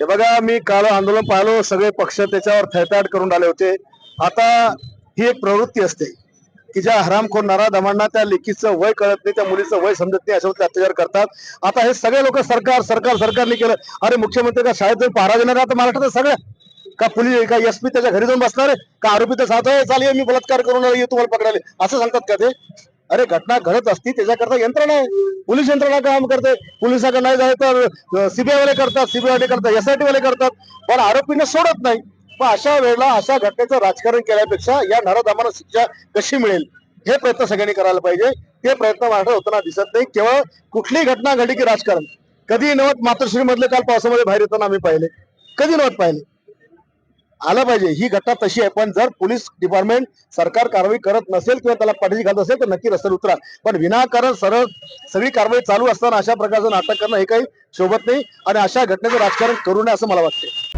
हे बघा मी काल आंदोलन पाहिलो सगळे पक्ष त्याच्यावर थैताट करून आले होते. आता ही एक प्रवृत्ती असते की ज्या हरामखोर नराधमांना त्या लेकीचं वय कळत नाही त्या मुलीचं वय समजत नाही अशावर अत्याचार करतात. आता हे सगळे लोक सरकार सरकार सरकारने केलं. अरे मुख्यमंत्री का शाळेत जाऊन पहारा देणार आता महाराष्ट्रात सगळ्या. का पोलीस का एसपी त्याच्या घरी जाऊन बसणार आहे? का आरोपी तर साथ आहे? चालेल मी बलात्कार करून आलो, तुम्हाला पकडाले असं सांगतात का ते? अरे घटना घडत असती त्याच्याकरता यंत्रणा आहे. पोलीस यंत्रणा काम करते. पोलिसाकडे नाही झालं तर सीबीआयवाले करतात सीबीआय करतात एसआयटी वाले करतात. पण आरोपींना सोडत नाही. पण अशा वेळेला अशा घटनेचं राजकारण केल्यापेक्षा या नराधामाला शिक्षा कशी मिळेल? हे प्रयत्न सगळ्यांनी करायला पाहिजे. ते प्रयत्न महाराष्ट्रात होताना दिसत नाही. केवळ कुठलीही घटना घडली की राजकारण. कधी नवत मातोश्री मधले काल पावसामध्ये बाहेर येताना आम्ही पाहिले. कधी नवत पाहिले? आलं पाहिजे. ही घटना तशी आहे. पण जर पोलीस डिपार्टमेंट सरकार कारवाई करत नसेल किंवा त्याला पाठीशी घालत असेल तर नक्की रस्त्यावर उतरा. पण विनाकारण सरळ सगळी कारवाई चालू असताना अशा प्रकारचं नाटक करणं हे काही शोभत नाही. आणि अशा घटनेचं राजकारण करू नये असं मला वाटतं